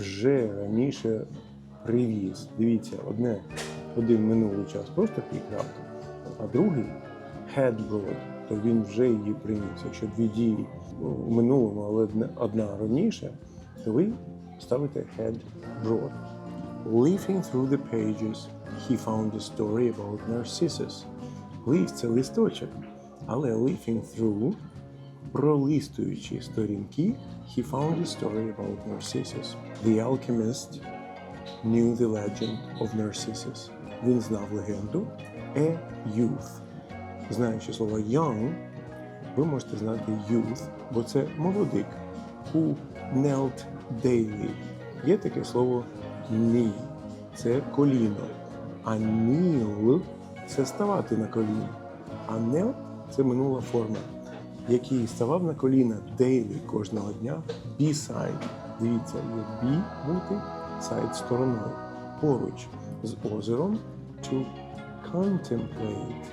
вже раніше привіз. Дивіться, одне один минулий час просто прикрав, а другий had brought, то він вже її приніс. Якщо дві дії в минулому, але одна, одна раніше, то ви ставите had brought. Leafing through the pages, he found a story about Narcissus. Leaf – це листочок, але leafing through, пролистуючи сторінки, he found a story about Narcissus. The alchemist knew the legend of Narcissus. Він знав легенду a youth. Знаючи слово young, ви можете знати youth, бо це молодик. Who knelt daily. Є таке слово knee. Це коліно. А kneel – це ставати на коліно. А knelt – це минула форма, який ставав на коліна daily кожного дня. Beside. Дивіться, є be бути, side стороною. Поруч з озером to contemplate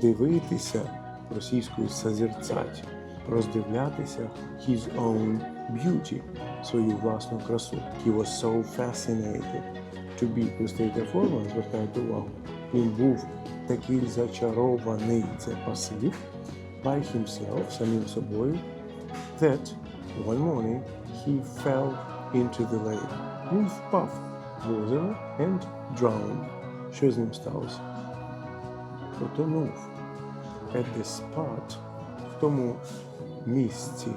дивитися російською созерцать, роздивлятися his own beauty, свою власну красу. He was so fascinated. To be третя форма, звертайте увагу, він був такий зачарований, це пасив, by himself, самим собою, that one morning he fell into the lake. Він впав в озеро and drowned. Що з ним сталося? потонув at the spot, в тому місці,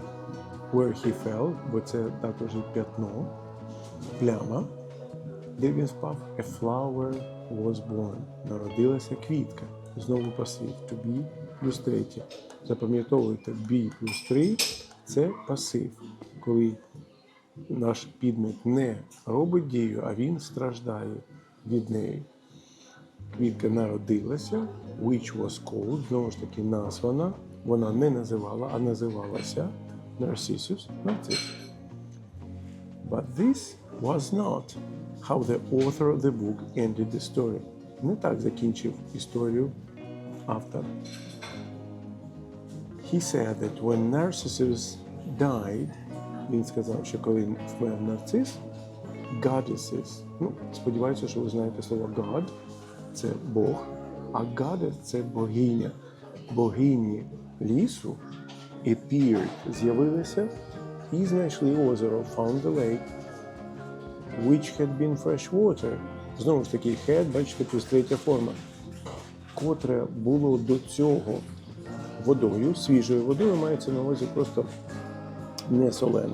where he fell, бо це також і п'ятно, пляма, де він спав, a flower was born. Народилася квітка. Знову пасив. To be плюс третє. Запам'ятовуйте, be плюс 3 це пасив, коли наш підмет не робить дію, а він страждає від неї. Квітка народилася, which was called, знову ж таки названа. Вона не називала, а називалася Narcissus. Нарцис. But this was not how the author of the book ended the story. Не так закінчив історію автор. He said that when Narcissus died, він сказав, що коли вмер нарцис, goddesses, ну, сподіваюся, що ви знаєте слово God, це Бог, а goddess – це богиня. Богині лісу appeared, з'явилися і знайшли озеро, found the lake, which had been fresh water. Знову ж таки, had, бачите, плюс третя форма, котре було до цього водою, свіжою водою, мається на увазі просто не солене.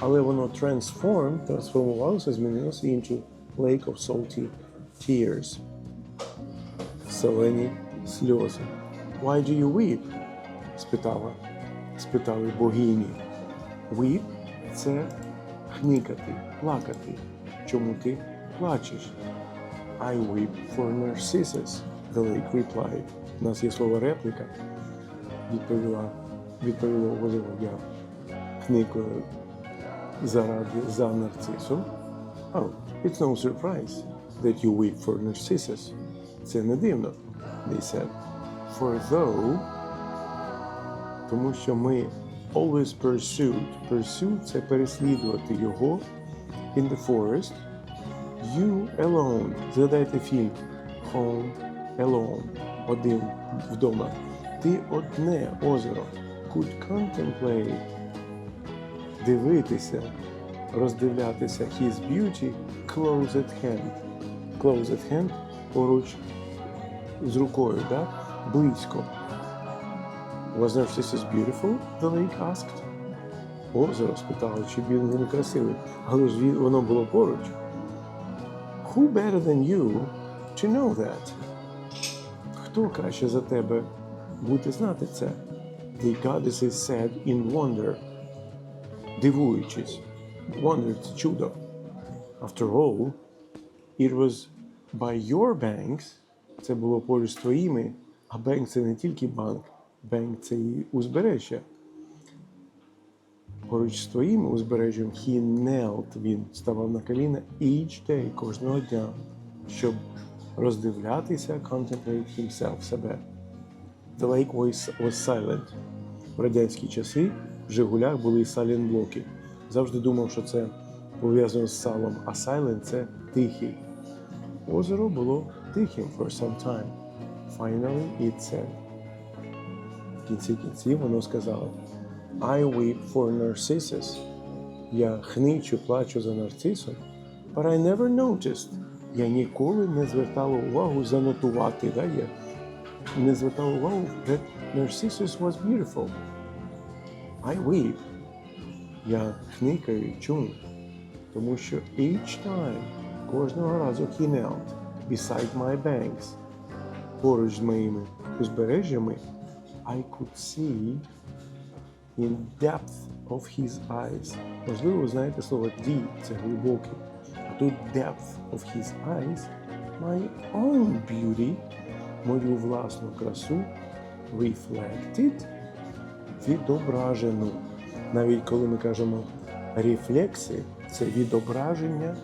Але воно transformed, трансформувалося, змінилося into lake of salty tears. Солені сльози. Why do you weep? спитала, спитали богині. Weep – це хнікати, плакати. Чому ти плачеш? I weep for Narcissus, the lake replied. У нас є слово репліка. Відповіла, відповіла озеро, я хникаю заради за нарцисом. Oh, it's no surprise that you weep for Narcissus. Це не дивно, they said. For though, тому що ми always pursued. Pursue – це переслідувати його in the forest. You alone. Згадайте фільм Home Alone. Один вдома. Ти одне озеро. Could contemplate. Дивитися, роздивлятися his beauty close at hand. Close at hand поруч з рукою, да? близько. Was Narcissus beautiful? The lake asked. Озеро спитало, чи він він красивий. Але ж воно було поруч. Who better than you to know that? Хто краще за тебе буде знати це? The goddesses said in wonder. Дивуючись. Wonder – це чудо. After all, it was by your banks, це було поруч з твоїми, а банк це не тільки банк, банк це і узбережжя. Поруч з твоїм узбережжям he knelt, він ставав на коліна each day, кожного дня, щоб роздивлятися, contemplate himself, себе. The lake was, silent. В радянські часи в Жигулях були silent блоки. Завжди думав, що це пов'язано з салом, а silent – це тихий. Озеро було тихим for some time. Finally it said. В кінці кінців воно сказало I weep for Narcissus. Я хничу, плачу за нарцисом. But I never noticed. Я ніколи не звертала увагу занотувати, да? я не звертала увагу that Narcissus was beautiful. I weep. Я хникаю. Чому? Тому що each time, кожного разу he knelt beside my banks, поруч з моїми узбережжями, I could see in depth of his eyes. Можливо, ви знаєте слово deep – це глибокий. Тут depth of his eyes, my own beauty, мою власну красу, reflected, відображену. Навіть коли ми кажемо рефлекси, це відображення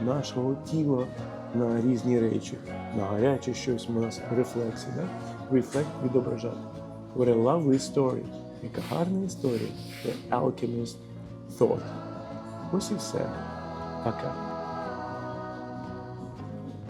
нашого тіла на різні речі. На гаряче щось у нас рефлекси, да? Reflect – відображати. What a lovely story. Яка гарна історія. The alchemist thought. Ось і все. Пока.